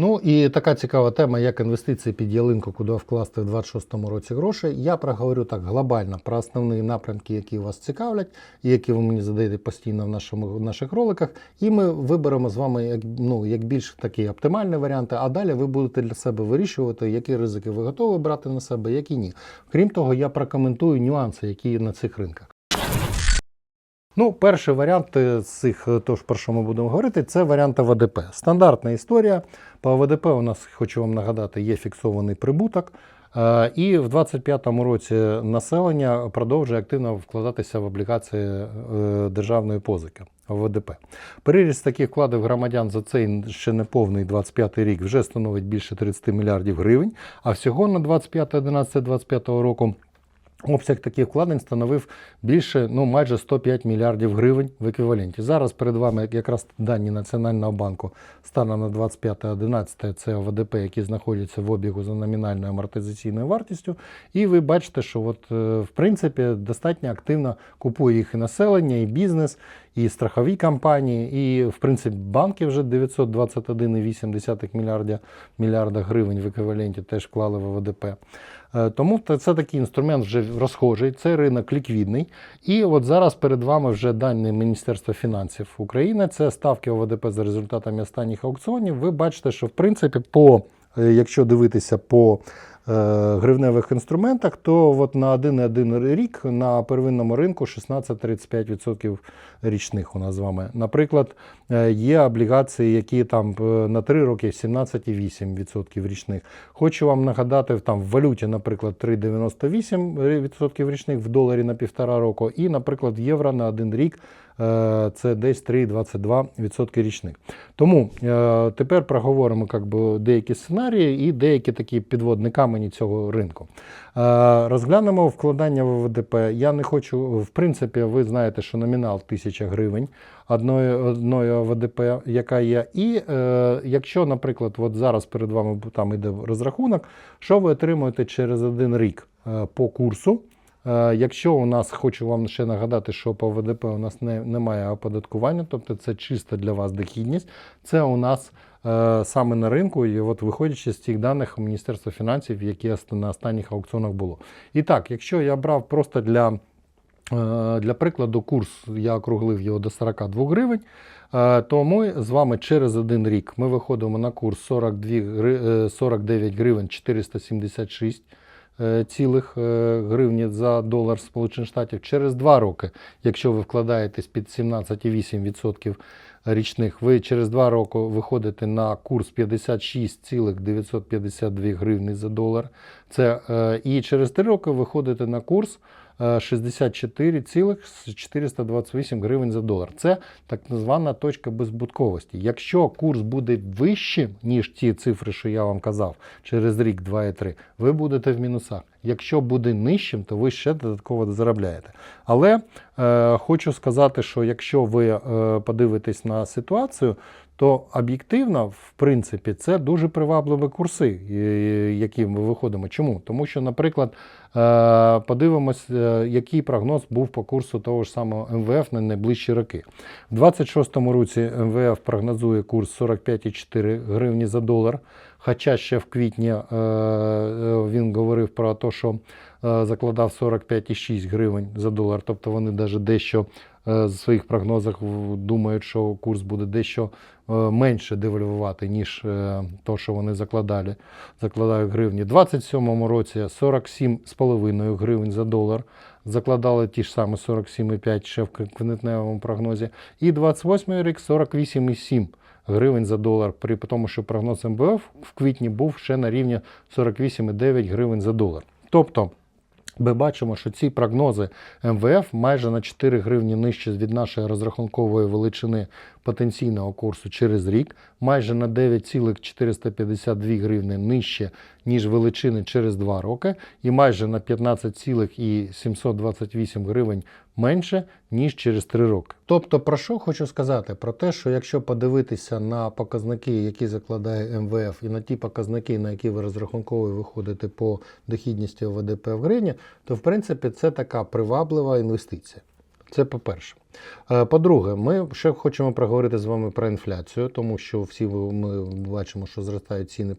Ну і така цікава тема, як інвестиції під ялинку, куди вкласти в 26-му році гроші. Я проговорю так глобально про основні напрямки, які вас цікавлять, і які ви мені задаєте постійно в, нашому, в наших роликах. І ми виберемо з вами як, ну, як більш такі оптимальні варіанти, а далі ви будете для себе вирішувати, які ризики ви готові брати на себе, які ні. Крім того, я прокоментую нюанси, які є на цих ринках. Ну, перший варіант е, з цих, е, тож про що ми будемо говорити, це варіант ВДП. Стандартна історія. По ВДП у нас, хочу вам нагадати, є фіксований прибуток. Е, І в 2025 році населення продовжує активно вкладатися в облігації державної позики ВДП. Переріст таких вкладів громадян за цей ще не повний 25 рік вже становить більше 30 мільярдів гривень, а всього на 25-11-25 року Обсяг таких вкладень становив більше, ну майже 105 мільярдів гривень в еквіваленті. Зараз перед вами якраз дані Національного банку станом на 25-11 це ОВДП, які знаходяться в обігу за номінальною амортизаційною вартістю. І ви бачите, що от, е, в принципі достатньо активно купує їх і населення, і бізнес, і страхові компанії, і в принципі банки вже 921,8 мільярда, мільярда гривень в еквіваленті теж вклали в ОВДП. Е, Тому це такий інструмент вже розхожий, це ринок ліквідний. І от зараз перед вами вже дані Міністерства фінансів України. Це ставки ОВДП за результатами останніх аукціонів. Ви бачите, що в принципі, по, е, якщо дивитися по гривневих інструментах, то от на 1,1 рік на первинному ринку 16-35% річних у нас з вами. Наприклад, е, є облігації, які там е, на 3 роки 17,8% річних. Хочу вам нагадати, там в валюті, наприклад, 3,98% річних в доларі на півтора року, і, наприклад, євро на один рік е, це десь 3,22% річних. Тому е, тепер проговоримо как би, деякі сценарії і деякі такі підводні камені цього ринку. Е, Розглянемо вкладання в ВДП. Я не хочу, в принципі, ви знаєте, що номінал 1000 гривень одної, одної ОВДП, яка є. І е, якщо, наприклад, от зараз перед вами там іде розрахунок, що ви отримуєте через один рік е, по курсу. Е, Якщо у нас хочу вам ще нагадати, що по ВДП у нас не, немає оподаткування, тобто це чисто для вас дохідність, це у нас е, саме на ринку, і от виходячи з тих даних Міністерства фінансів, які на останніх аукціонах було. І так, якщо я брав просто для, е, для прикладу курс, я округлив його до 42 гривень, е, то ми з вами через один рік ми виходимо на курс 42, е, 49 гривень 476 е, цілих е, гривні за долар Сполучених Штатів через два роки, якщо ви вкладаєтесь під 17,8% річних, ви через два роки виходите на курс 56,952 гривні за долар. Це, е, і через три роки виходите на курс е, 64,428 гривень за долар. Це так звана точка беззбутковості. Якщо курс буде вищим, ніж ті цифри, що я вам казав, через рік 2,3, ви будете в мінусах. Якщо буде нижчим, то ви ще додатково заробляєте. Але е, хочу сказати, що якщо ви е, подивитесь на ситуацію, то об'єктивно, в принципі, це дуже привабливі курси, е, які ми виходимо. Чому? Тому що, наприклад, е, подивимось, е, який прогноз був по курсу того ж самого МВФ на найближчі роки. У 26-му році МВФ прогнозує курс 45,4 гривні за долар. Хоча ще в квітні е, е, він говорив про те, що е, закладав 45,6 гривень за долар. Тобто вони навіть дещо е, з своїх прогнозах думають, що курс буде дещо е, менше девальвувати, ніж е, то, що вони закладали, закладають гривні. У 27-му році 47,5 гривень за долар. Закладали ті ж самі 47,5 ще в квинтневому прогнозі. І 28 рік 48,7 гривень за долар, при тому, що прогноз МВФ в квітні був ще на рівні 48,9 гривень за долар. Тобто ми бачимо, що ці прогнози МВФ майже на 4 гривні нижче від нашої розрахункової величини потенційного курсу через рік, майже на 9,452 гривні нижче, ніж величини через 2 роки, і майже на 15,728 гривень менше, ніж через 3 роки. Тобто, про що хочу сказати? Про те, що якщо подивитися на показники, які закладає МВФ, і на ті показники, на які ви розрахунково виходите по дохідності ОВДП в гривні, то в принципі це така приваблива інвестиція. Це по-перше. Е, По-друге, ми ще хочемо проговорити з вами про інфляцію, тому що всі ми бачимо, що зростають ціни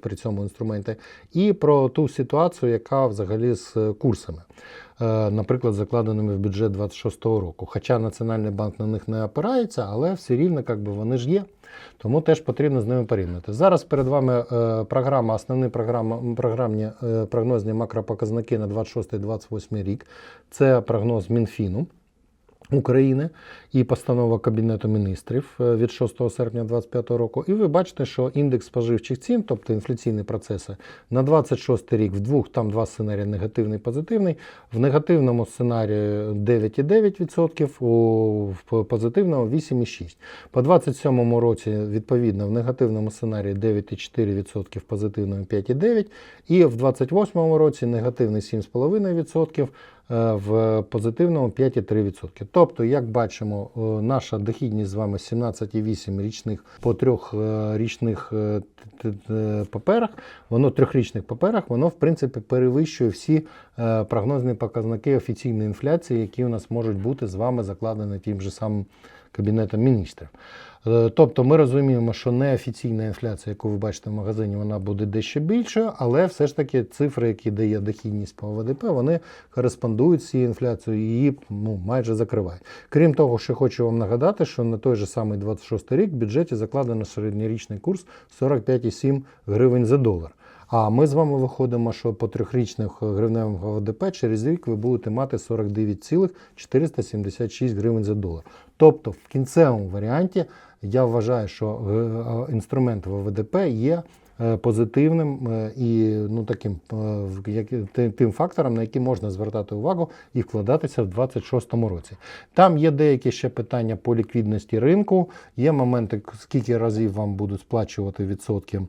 при цьому інструменти, і про ту ситуацію, яка взагалі з курсами, наприклад, закладеними в бюджет 26-го року. Хоча Національний банк на них не опирається, але все рівно як би, вони ж є. Тому теж потрібно з ними порівняти. Зараз перед вами е, програма, основні програмні е, прогнозні макропоказники на 26-28 рік. Це прогноз Мінфіну. України і постанова Кабінету міністрів е, від 6 серпня 2025 року. І ви бачите, що індекс споживчих цін, тобто інфляційні процеси, на 26 рік в двох, там два сценарії негативний і позитивний. В негативному сценарії 9,9%, у позитивному 8,6%. По 27 році, відповідно, в негативному сценарії 9,4%, в позитивному 5,9%. І в 28 році негативний 7,5%, е, в позитивному 5,3%. Тобто, як бачимо, е, наша дохідність з вами 17,8 річних по трьох е, річних е, паперах, воно трьохрічних паперах, воно в принципі перевищує всі е, прогнозні показники офіційної інфляції, які у нас можуть бути з вами закладені тим же самим Кабінетом міністрів. Е, Тобто ми розуміємо, що неофіційна інфляція, яку ви бачите в магазині, вона буде дещо більшою, але все ж таки цифри, які дає дохідність по ВДП, вони кореспондують з цією інфляцією і її ну, майже закривають. Крім того, ще хочу вам нагадати, що на той же самий 26 рік в бюджеті закладено середньорічний курс 45,7 гривень за долар. А ми з вами виходимо, що по трьохрічних гривневих ВДП через рік ви будете мати 49,476 гривень за долар. Тобто в кінцевому варіанті я вважаю, що е, е, інструмент ВВДП є е, позитивним е, і ну, таким е, тим фактором, на який можна звертати увагу і вкладатися в 2026 році. Там є деякі ще питання по ліквідності ринку, є моменти, скільки разів вам будуть сплачувати відсотки е,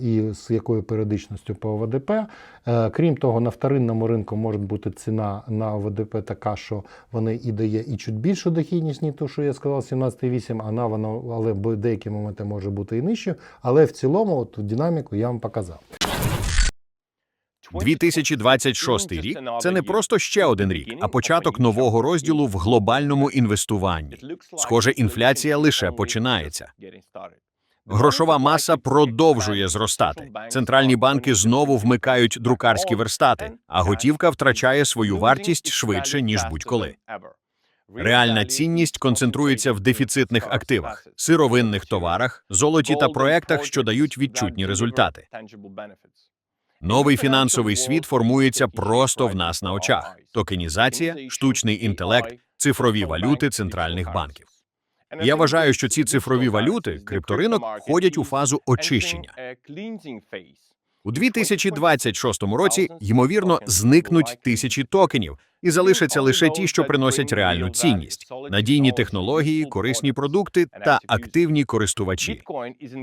і з якою періодичністю по ОВДП. Е, Крім того, на вторинному ринку може бути ціна на ОВДП така, що вони і дає і чуть більшу дохідність, ніж ту, що я сказав, 17,8, а на воно, але в деякі моменти може бути і нижче. Але в цілому, от динаміку я вам показав. 2026 рік це не просто ще один рік, а початок нового розділу в глобальному інвестуванні. Схоже, інфляція лише починається. Грошова маса продовжує зростати. Центральні банки знову вмикають друкарські верстати, а готівка втрачає свою вартість швидше ніж будь-коли. Реальна цінність концентрується в дефіцитних активах, сировинних товарах, золоті та проектах, що дають відчутні результати. Новий фінансовий світ формується просто в нас на очах: токенізація, штучний інтелект, цифрові валюти центральних банків. Я вважаю, що ці цифрові валюти, крипторинок, входять у фазу очищення. У 2026 році, ймовірно, зникнуть тисячі токенів, і залишаться лише ті, що приносять реальну цінність: надійні технології, корисні продукти та активні користувачі.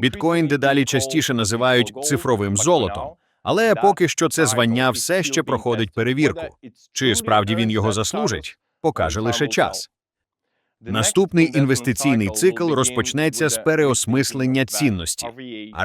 Біткоін дедалі частіше називають цифровим золотом, але поки що це звання все ще проходить перевірку. Чи справді він його заслужить, покаже лише час. Наступний інвестиційний цикл розпочнеться з переосмислення цінності.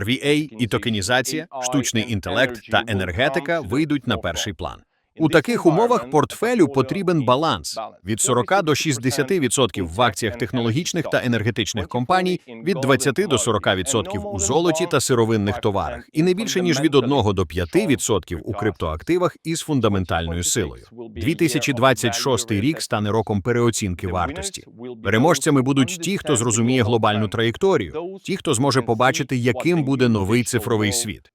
RVA і токенізація, штучний інтелект та енергетика вийдуть на перший план. У таких умовах портфелю потрібен баланс від 40 до 60% в акціях технологічних та енергетичних компаній, від 20 до 40% у золоті та сировинних товарах, і не більше ніж від 1 до 5% у криптоактивах із фундаментальною силою. 2026 рік стане роком переоцінки вартості. Переможцями будуть ті, хто зрозуміє глобальну траєкторію, ті, хто зможе побачити, яким буде новий цифровий світ.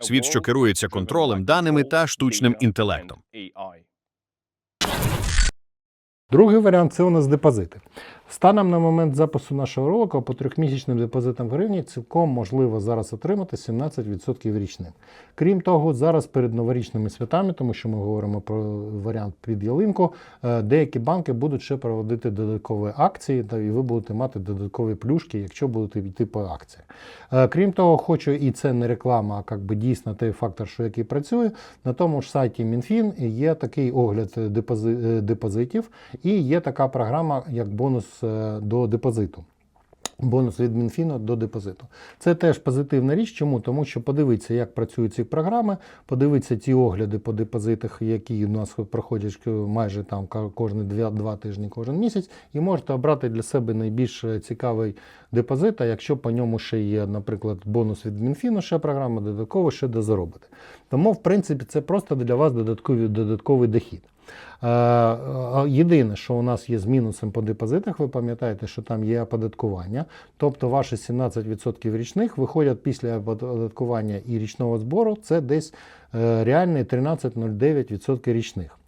Світ, що керується контролем, даними та штучним інтелектом. Другий варіант це у нас депозити. Станом на момент запису нашого ролика по трьохмісячним депозитам в гривні цілком можливо зараз отримати 17% річним. Крім того, зараз перед новорічними святами, тому що ми говоримо про варіант під ялинку, е, деякі банки будуть ще проводити додаткові акції, і ви будете мати додаткові плюшки, якщо будете йти по акціях. Е, Крім того, хочу, і це не реклама, а би дійсно той фактор, що який працює. На тому ж сайті Мінфін є такий огляд е, депозитів, і є така програма, як бонус е, до депозиту. Бонус від Мінфіну до депозиту. Це теж позитивна річ. Чому? Тому що подивіться, як працюють ці програми, подивіться ті огляди по депозитах, які у нас проходять майже там кожні два, два тижні, кожен місяць, і можете обрати для себе найбільш цікавий депозит, а якщо по ньому ще є, наприклад, бонус від Мінфіну, ще програма, додатково ще де заробити. Тому, в принципі, це просто для вас додатковий, додатковий дохід. Е, е, Єдине, що у нас є з мінусом по депозитах, ви пам'ятаєте, що там є оподаткування. Тобто ваші 17% річних виходять після оподаткування і річного збору, це десь е, реальний 13,09% річних.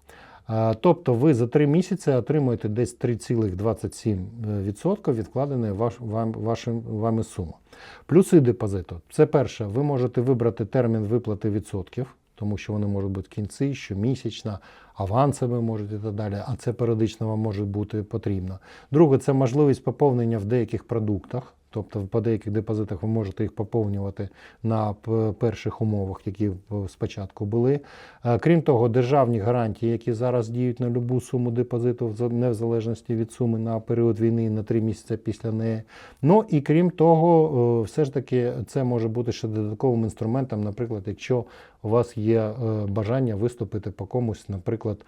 Е, Тобто ви за 3 місяці отримуєте десь 3,27% відкладеної ваш, вам, вашим, вами суми. Плюси депозиту. Це перше, ви можете вибрати термін виплати відсотків, тому що вони можуть бути в кінці, щомісячно, авансами можуть і так далі, а це періодично вам може бути потрібно. Друге, це можливість поповнення в деяких продуктах. Тобто по деяких депозитах ви можете їх поповнювати на перших умовах, які спочатку були. Е, Крім того, державні гарантії, які зараз діють на любу суму депозиту, не в залежності від суми на період війни на 3 місяці після неї. Ну і крім того, е, все ж таки це може бути ще додатковим інструментом, наприклад, якщо у вас є е, бажання виступити по комусь, наприклад,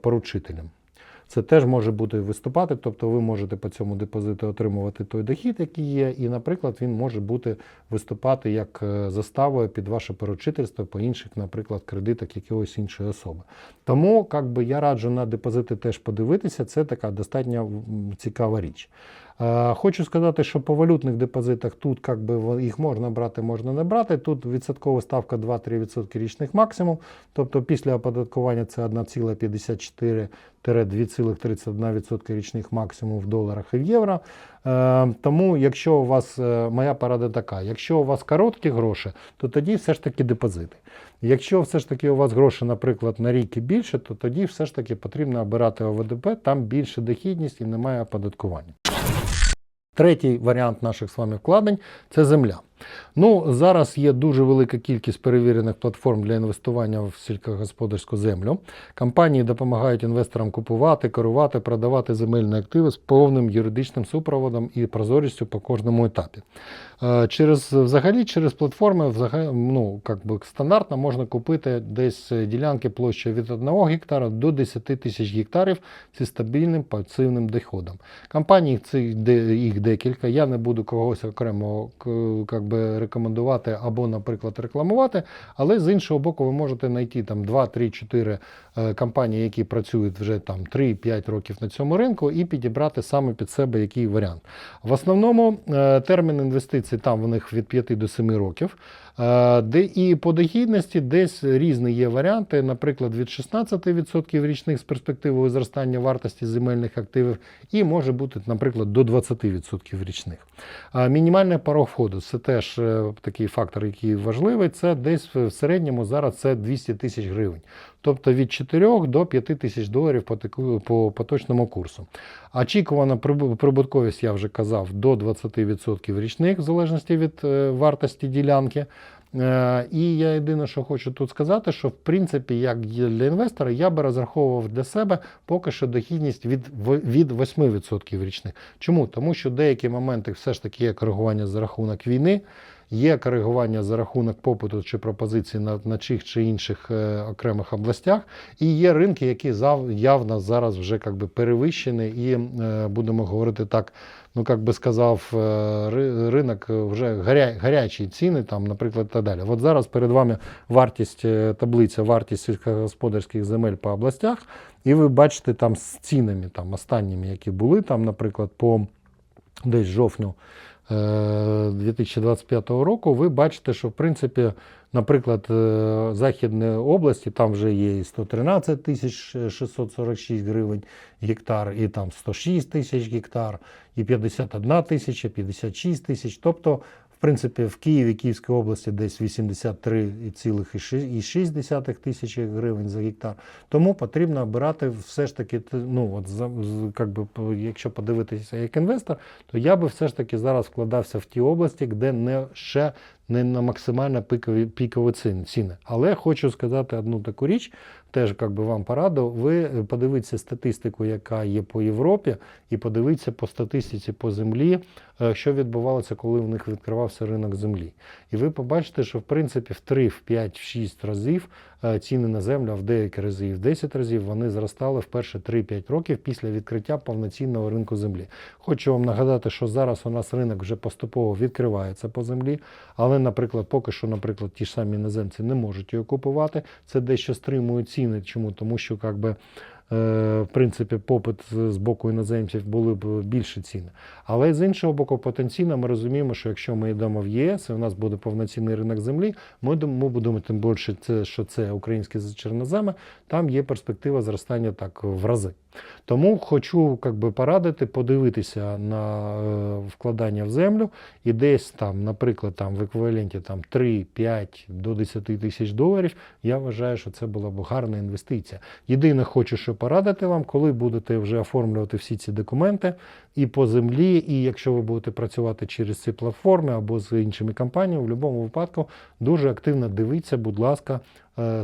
поручителем. Це теж може бути виступати, тобто ви можете по цьому депозиту отримувати той дохід, який є, і, наприклад, він може бути виступати як е, заставою під ваше поручительство по інших, наприклад, кредитах якогось іншої особи. Тому як би, я раджу на депозити теж подивитися, це така достатньо цікава річ. Е, Хочу сказати, що по валютних депозитах тут як би, їх можна брати, можна не брати. Тут відсоткова ставка 2-3% річних максимум. Тобто після оподаткування це 1,54-2,31% річних максимум в доларах і в євро. Е, Тому, якщо у вас е, моя порада така, якщо у вас короткі гроші, то тоді все ж таки депозити. Якщо все ж таки у вас гроші, наприклад, на рік і більше, то тоді все ж таки потрібно обирати ОВДП, там більше дохідність і немає оподаткування. Третій варіант наших з вами вкладень це земля. Ну, зараз є дуже велика кількість перевірених платформ для інвестування в сільськогосподарську землю. Компанії допомагають інвесторам купувати, керувати, продавати земельні активи з повним юридичним супроводом і прозорістю по кожному етапі. Е, Через взагалі через платформи взагалі, ну, как би стандартно можна купити десь ділянки площею від 1 гектара до 10 тисяч гектарів зі стабільним пасивним доходом. Де- їх декілька. Я не буду когось окремо к- как би, рекомендувати або, наприклад, рекламувати, але з іншого боку, ви можете знайти там 2, 3, 4 е, компанії, які працюють вже там 3-5 років на цьому ринку, і підібрати саме під себе який варіант. В основному е, термін інвестицій там в них від 5 до 7 років. Е, Де і по дохідності десь різні є варіанти, наприклад, від 16% річних з перспективою зростання вартості земельних активів, і може бути, наприклад, до 20% річних. Мінімальний порог входу це теж е, такий фактор, який важливий. Це десь в середньому зараз це 200 тисяч гривень. Тобто від 4 до 5 тисяч доларів по, по поточному курсу. Очікувана прибутковість, я вже казав, до 20% річних, в залежності від е, вартості ділянки. Е, І я єдине, що хочу тут сказати, що в принципі, як для інвестора, я би розраховував для себе поки що дохідність від, від 8% річних. Чому? Тому що деякі моменти все ж таки є коригування за рахунок війни. Є коригування за рахунок попиту чи пропозицій на, на чих чи інших е, окремих областях, і є ринки, які зав, явно зараз вже как би, перевищені, і е, будемо говорити так, ну як би сказав, е, ринок вже гаря, гарячі ціни, там, наприклад, та далі. От зараз перед вами вартість е, таблиця, вартість сільськогосподарських земель по областях, і ви бачите там з цінами, там останніми, які були, там, наприклад, по десь жовтню е, 2025 року, ви бачите, що в принципі, наприклад, Західної області, там вже є і 113 тисяч 646 гривень гектар, і там 106 тисяч гектар, і 51 тисяча, 56 тисяч. Тобто, в принципі, в Києві, Київській області десь 83,6 тисячі гривень за гектар. Тому потрібно обирати все ж таки, ну от как би, якщо подивитися як інвестор, то я би все ж таки зараз вкладався в ті області, де не ще не на максимально пікові, пікові ціни. Але хочу сказати одну таку річ, теж як би вам пораду. Ви е, подивіться статистику, яка є по Європі, і подивіться по статистиці по землі, е, що відбувалося, коли в них відкривався ринок землі. І ви побачите, що в принципі в 3, в 5, в 6 разів ціни на землю, в деякі рази і в 10 разів вони зростали в перші 3-5 років після відкриття повноцінного ринку землі. Хочу вам нагадати, що зараз у нас ринок вже поступово відкривається по землі, але, наприклад, поки що, наприклад, ті ж самі іноземці не можуть її купувати. Це дещо стримує ціни. Чому? Тому що як би, е, в принципі, попит з боку іноземців були б більші ціни. Але з іншого боку, потенційно ми розуміємо, що якщо ми йдемо в ЄС, і у нас буде повноцінний ринок землі, ми, ми будемо тим більше, це, що це українські чорноземи, там є перспектива зростання так в рази. Тому хочу как би, порадити подивитися на е, вкладання в землю і десь там, наприклад, там в еквіваленті там 3-5 до 10 тисяч доларів. Я вважаю, що це була б гарна інвестиція. Єдине, хочу що порадити вам, коли будете вже оформлювати всі ці документи і по землі, і якщо ви будете працювати через ці платформи або з іншими компаніями, в будь-якому випадку дуже активно дивіться, будь ласка,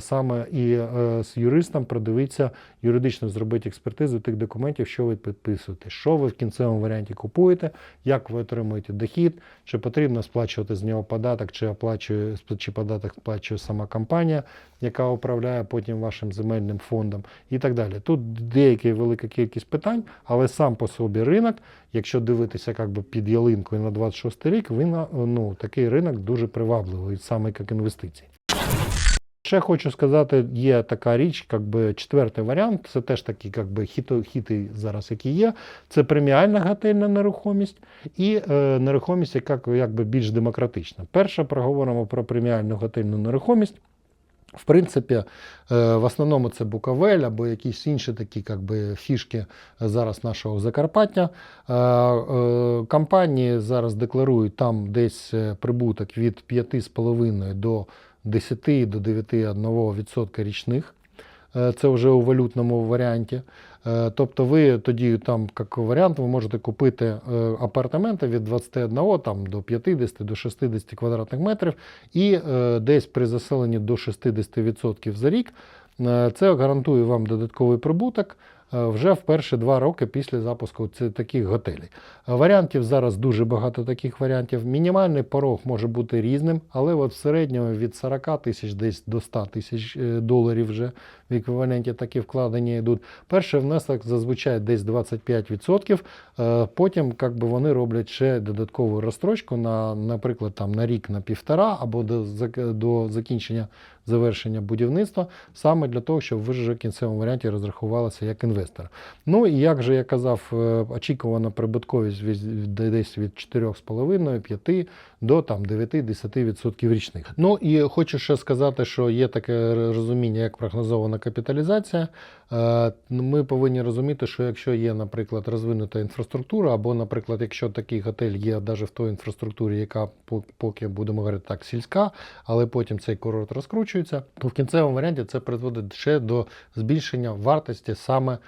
саме і е, з юристом продивіться, юридично зробити експертизу тих документів, що ви підписуєте, що ви в кінцевому варіанті купуєте, як ви отримуєте дохід, чи потрібно сплачувати з нього податок, чи оплачує чи податок сплачує сама компанія, яка управляє потім вашим земельним фондом і так далі. Тут деяка велика кількість питань, але сам по собі ринок, якщо дивитися як би, під ялинкою на 26 рік, він ну, такий ринок дуже привабливий саме як інвестиції. Ще хочу сказати, є така річ, як би четвертий варіант, це теж такі як би, хіто, хіти зараз, які є. Це преміальна готельна нерухомість і е, нерухомість, яка якби більш демократична. Перше, проговоримо про преміальну готельну нерухомість. В принципі, е, в основному це Буковель або якісь інші такі як би, фішки зараз нашого Закарпаття. Е, е, Компанії зараз декларують там десь прибуток від 5,5 до 10 до 9,1% річних. Е, Це вже у валютному варіанті. Е, Тобто ви тоді там, як варіант, ви можете купити е, апартаменти від 21 там, до 50 до 60 квадратних метрів і десь при заселенні до 60% за рік. Це гарантує вам додатковий прибуток вже в перші два роки після запуску таких готелей. Е, Варіантів зараз дуже багато таких варіантів. Мінімальний порог може бути різним, але от в середньому від 40 тисяч десь до 100 тисяч е, доларів вже в еквіваленті такі вкладення йдуть. Перший внесок зазвичай десь 25%. е, Потім як би, вони роблять ще додаткову розстрочку на, наприклад, там, на рік, на півтора або до, до закінчення завершення будівництва, саме для того, щоб ви вже в кінцевому варіанті розрахувалися як інвестор. Ну і як же я казав, е, очікувана прибутковість десь від 4,5-5 до там 9-10% річних. Ну і хочу ще сказати, що є таке розуміння, як прогнозована капіталізація. Е, Ми повинні розуміти, що якщо є, наприклад, розвинута інфраструктура, або, наприклад, якщо такий готель є навіть в той інфраструктурі, яка по- поки будемо говорити так, сільська, але потім цей курорт розкручується, то в кінцевому варіанті це призводить ще до збільшення вартості саме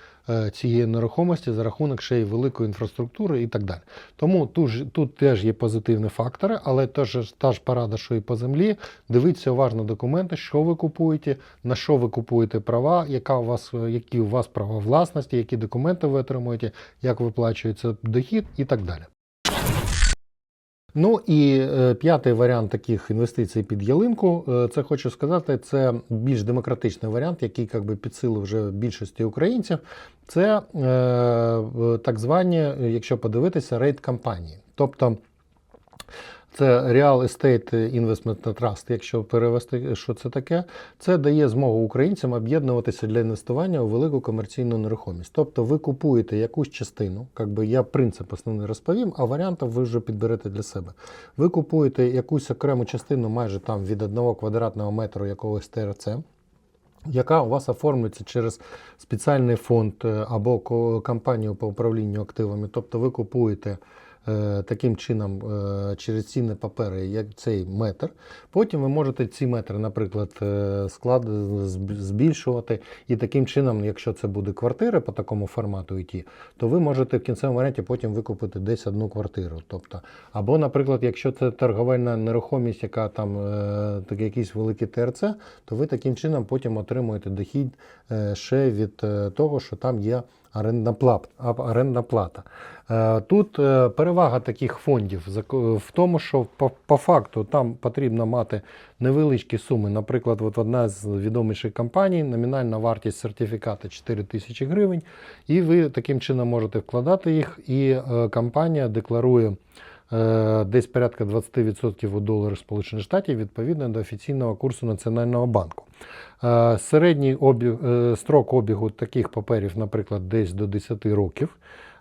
цієї нерухомості за рахунок ще й великої інфраструктури і так далі. Тому тут, тут теж є позитивні фактори, але теж та ж порада, що і по землі. Дивіться уважно документи, що ви купуєте, на що ви купуєте права, яка у вас, е, які у вас права власності, які документи ви отримуєте, як виплачується дохід і так далі. Ну і е, п'ятий варіант таких інвестицій під ялинку, е, це хочу сказати, це більш демократичний варіант, який як би підсилив вже більшості українців. Це е, так звані, якщо подивитися, рейд кампанії. Тобто це Real Estate Investment Trust, якщо перевести, що це таке, це дає змогу українцям об'єднуватися для інвестування у велику комерційну нерухомість. Тобто ви купуєте якусь частину, як би я принцип основний розповім, а варіантів ви вже підберете для себе. Ви купуєте якусь окрему частину майже там від одного квадратного метру якогось ТРЦ. Яка у вас оформлюється через спеціальний фонд е, або компанію по управлінню активами. Тобто ви купуєте таким чином е, через цінні папери, як цей метр. Потім ви можете ці метри, наприклад, е, склад збільшувати. І таким чином, якщо це буде квартира по такому формату йти, то ви можете в кінцевому варіанті потім викупити десь одну квартиру. Тобто, або, наприклад, якщо це торговельна нерухомість, яка там е, так, якийсь великий ТРЦ, то ви таким чином потім отримуєте дохід е, ще від е, того, що там є орендна плата. Е, Тут е, перевага таких фондів в тому, що по, по факту там потрібно мати невеличкі суми. Наприклад, от одна з відоміших компаній, номінальна вартість сертифіката 4 тисячі гривень, і ви таким чином можете вкладати їх, і е, компанія декларує десь порядка 20% у доларах Сполучених Штатів відповідно до офіційного курсу Національного банку. Е, Середній обіг, е, строк обігу таких паперів, наприклад, десь до 10 років.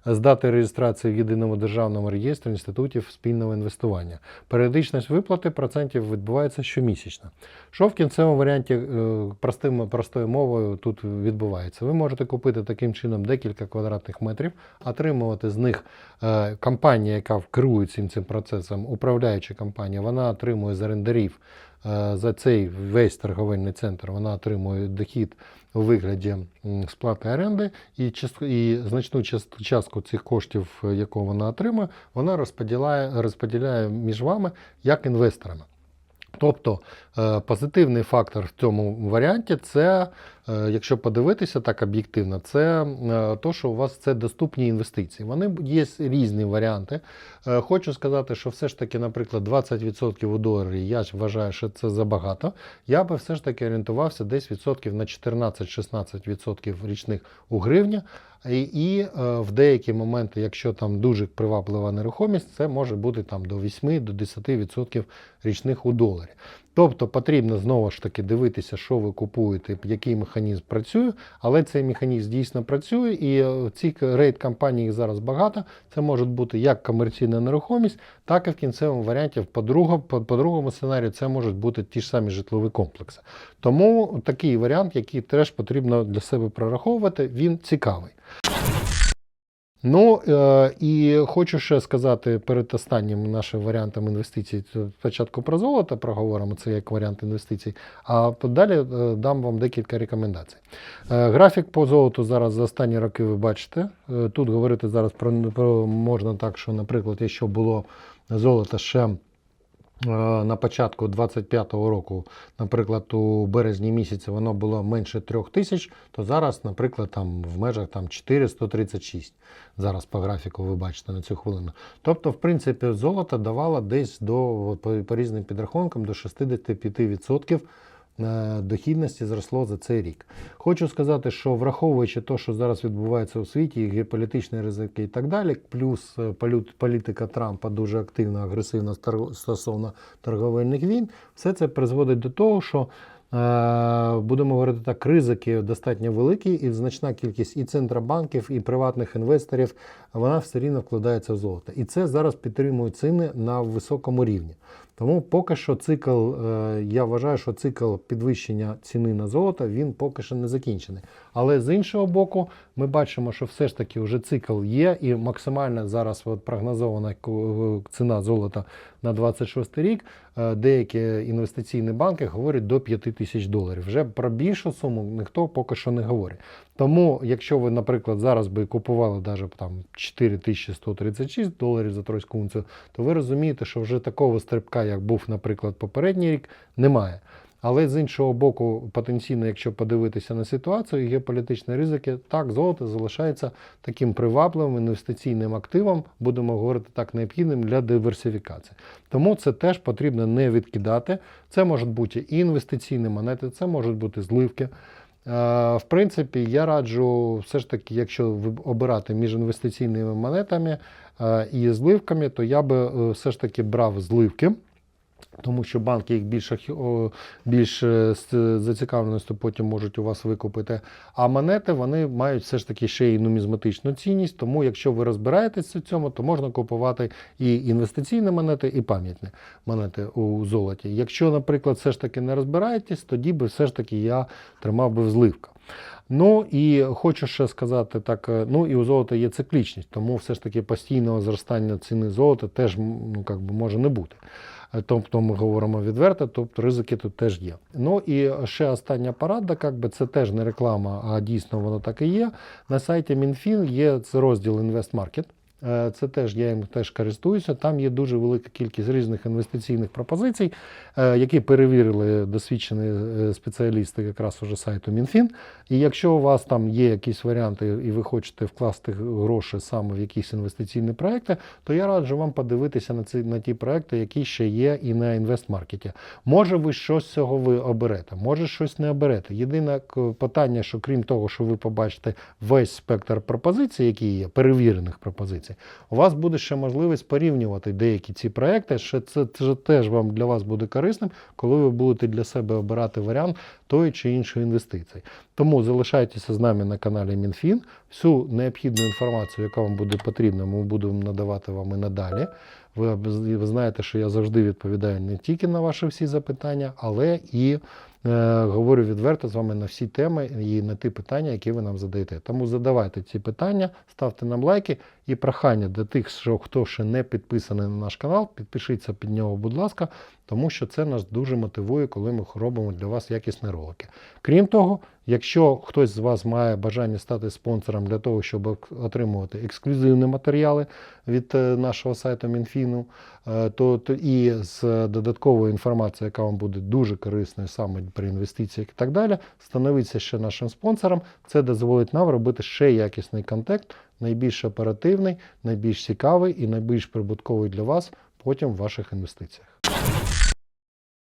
З дати реєстрації в єдиному державному реєстрі інститутів спільного інвестування. Періодичність виплати процентів відбувається щомісячно. Що в кінцевому варіанті е, простим, простою мовою тут відбувається? Ви можете купити таким чином декілька квадратних метрів, отримувати з них е, компанія, яка керує цим цим процесом, управляюча компанія, вона отримує з орендарів е, за цей весь торговельний центр, вона отримує дохід у вигляді сплати оренди, і, і значну част- частку цих коштів, е, яку вона отримує, вона розподіляє, розподіляє між вами як інвесторами. Тобто е, позитивний фактор в цьому варіанті це, якщо подивитися так об'єктивно, це е, то, що у вас це доступні інвестиції. Вони є різні варіанти. Е, Хочу сказати, що все ж таки, наприклад, 20% у доларі, я вважаю, що це забагато. Я би все ж таки орієнтувався десь відсотків на 14-16% річних у гривні. І, і е, в деякі моменти, якщо там дуже приваблива нерухомість, це може бути там до 8-10% річних у доларі. Тобто потрібно знову ж таки дивитися, що ви купуєте, який механізм працює, але цей механізм дійсно працює, і е, ці рейд компаній зараз багато. Це може бути як комерційна нерухомість, так і в кінцевому варіанті, по другому, по другому сценарію, це можуть бути ті ж самі житлові комплекси. Тому такий варіант, який теж потрібно для себе прораховувати, він цікавий. Ну е, і хочу ще сказати перед останнім нашим варіантом інвестицій. Спочатку про золото проговоримо, це як варіант інвестицій, а далі е, дам вам декілька рекомендацій. Е, Графік по золоту зараз за останні роки ви бачите. Тут говорити зараз про, про можна так, що, наприклад, якщо було золото ще на початку 25-го року, наприклад, у березні місяці воно було менше трьох тисяч, то зараз, наприклад, там в межах там 436. Зараз по графіку ви бачите на цю хвилину. Тобто, в принципі, золото давало десь до по, різним підрахункам до 65% е, дохідності зросло за цей рік. Хочу сказати, що враховуючи те, що зараз відбувається у світі, геополітичні ризики і так далі, плюс е, політика Трампа дуже активно, агресивна стосовно торговельних війн, все це призводить до того, що е, будемо говорити так, ризики достатньо великі, і значна кількість і центробанків, і приватних інвесторів вона все рівно вкладається в золото. І це зараз підтримує ціни на високому рівні. Тому поки що цикл, е, я вважаю, що цикл підвищення ціни на золото він поки що не закінчений. Але з іншого боку, ми бачимо, що все ж таки вже цикл є, і максимальна зараз от прогнозована ціна золота на 26 рік. е, Деякі інвестиційні банки говорять до 5 тисяч доларів. Вже про більшу суму ніхто поки що не говорить. Тому, якщо ви, наприклад, зараз би купували даже там 4136 доларів за тройську унцію, то ви розумієте, що вже такого стрибка, як був, наприклад, попередній рік, немає. Але з іншого боку, потенційно, якщо подивитися на ситуацію і геополітичні ризики, так, золото залишається таким привабливим інвестиційним активом, будемо говорити так, необхідним для диверсифікації. Тому це теж потрібно не відкидати. Це можуть бути і інвестиційні монети, це можуть бути зливки. Е, В принципі, я раджу все ж таки, якщо обирати між інвестиційними монетами е, і зливками, то я би е, все ж таки брав зливки. Тому що банки їх більш, ахі- о, більш е, потім можуть у вас викупити. А монети вони мають все ж таки ще й нумізматичну цінність. Тому, якщо ви розбираєтесь у цьому, то можна купувати і інвестиційні монети, і пам'ятні монети у золоті. Якщо, наприклад, все ж таки не розбираєтесь, тоді би все ж таки я тримав би в зливках. Ну і хочу ще сказати так: е, ну і у золота є циклічність, тому все ж таки постійного зростання ціни золота теж ну, би, може не бути. Тобто ми говоримо відверто, тобто ризики тут теж є. Ну і ще остання порада, как би це теж не реклама, а дійсно воно так і є. На сайті Мінфін є розділ інвестмаркет. Е, Це теж я їм теж користуюся. Там є дуже велика кількість різних інвестиційних пропозицій, е, які перевірили досвідчені е, спеціалісти якраз уже сайту Мінфін. І якщо у вас там є якісь варіанти, і ви хочете вкласти гроші саме в якісь інвестиційні проекти, то я раджу вам подивитися на ці на ті проекти, які ще є і на інвестмаркеті. Може, ви щось цього ви оберете, може щось не оберете. Єдине питання, що крім того, що ви побачите весь спектр пропозицій, які є, перевірених пропозицій, у вас буде ще можливість порівнювати деякі ці проекти. Ще це, це теж вам для вас буде корисним, коли ви будете для себе обирати варіант тої чи іншої інвестиції. Тому залишайтеся з нами на каналі Мінфін. Всю необхідну інформацію, яка вам буде потрібна, ми будемо надавати вам і надалі. Ви, ви знаєте, що я завжди відповідаю не тільки на ваші всі запитання, але і е, говорю відверто з вами на всі теми і на ті питання, які ви нам задаєте. Тому задавайте ці питання, ставте нам лайки і прохання для тих, що хто ще не підписаний на наш канал, підпишіться під нього, будь ласка, тому що це нас дуже мотивує, коли ми робимо для вас якісні ролики. Крім того, якщо хтось з вас має бажання стати спонсором для того, щоб отримувати ексклюзивні матеріали від е, нашого сайту Мінфіну, е, то, то і з додатковою інформацією, яка вам буде дуже корисною саме при інвестиціях і так далі, становіться ще нашим спонсором. Це дозволить нам робити ще якісний контент, найбільш оперативний, найбільш цікавий і найбільш прибутковий для вас потім в ваших інвестиціях.